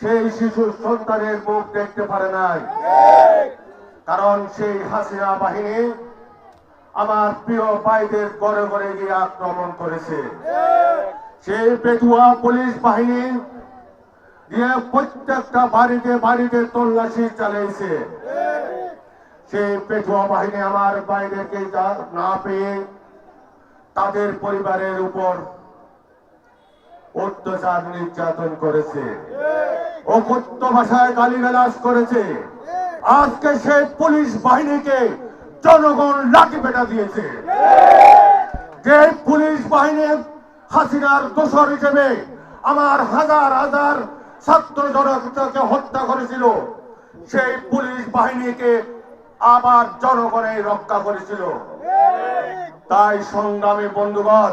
সেই শিশু সন্তানের মুখ দেখতে পারে নাই। কারণ সেই হাসিনা বাহিনী আমার প্রিয় ভাইদের ঘরে ঘরে গিয়ে আক্রমণ করেছে। সেই পেটুয়া পুলিশ বাহিনী দিয়ে প্রত্যেকটা বাড়িতে বাড়িতে তল্লাশি চালিয়েছে সেই পেটুয়া বাহিনী আমার বাইরেকে না পেয়ে তাদের পরিবারের উপর অত্যাচার নির্যাতন করেছে। অকথ্য ভাষায় গালিগালাজ করেছে। আজকে সেই পুলিশ বাহিনীকে জনগণ লাঠি পেটা দিয়েছে। যে পুলিশ বাহিনীর হাসিনার দোষর হিসেবে আমার হাজার হাজার ছাত্র জনতাকে হত্যা করেছিল, সেই পুলিশ বাহিনীকে আবার জনগণে রক্ষা করেছিল। তাই সংগ্রামী বন্ধুগণ,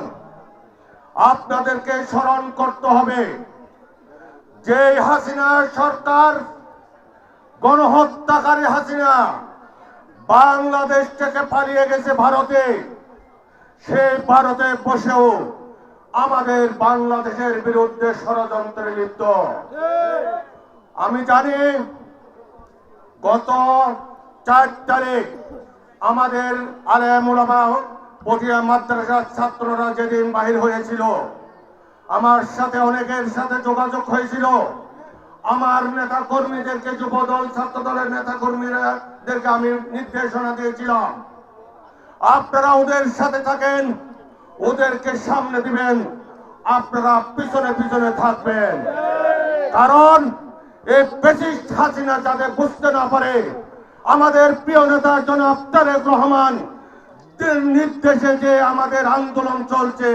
আপনাদেরকে স্মরণ করতে হবে যে হাসিনা সরকার, গণহত্যাকারী হাসিনা, বাংলাদেশ থেকে পালিয়ে গেছে ভারতে, সে ভারতে বসেও আমাদের বাংলাদেশের বিরুদ্ধে ষড়যন্ত্রে লিপ্ত। আমি জানি গত চার তারিখ আমাদের আলেমুলামা পটিয়া মাদ্রাসার ছাত্ররা যেদিন বাহির হয়েছিল আমার সাথে অনেকের সাথে যোগাযোগ হয়েছিল। আমার নেতা কর্মীদেরকে যুবদল ছাত্র দলের নেতা কর্মীদেরকে আমি নির্দেশনা দিয়েছিলাম। আপনারা ওদের সাথে থাকেন, ওদেরকে সামনে দিবেন, আপনারা পিছনে পিছনে থাকবেন। কারণ এই পেশিস্ট হাসিনা যাতে বুঝতে না পারে, আমাদের প্রিয় নেতা জনাব তারেক রহমান, নির্দেশে যে আমাদের আন্দোলন চলছে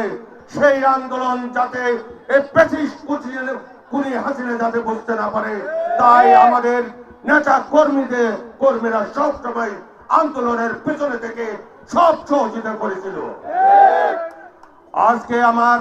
সেই আন্দোলন যাতে কুনি হাসিনে যাতে বুঝতে না পারে, তাই আমাদের নেতা কর্মীদের, কর্মীরা সব সময় আন্দোলনের পেছনে থেকে সব সহযোগিতা করেছিল। আজকে আমার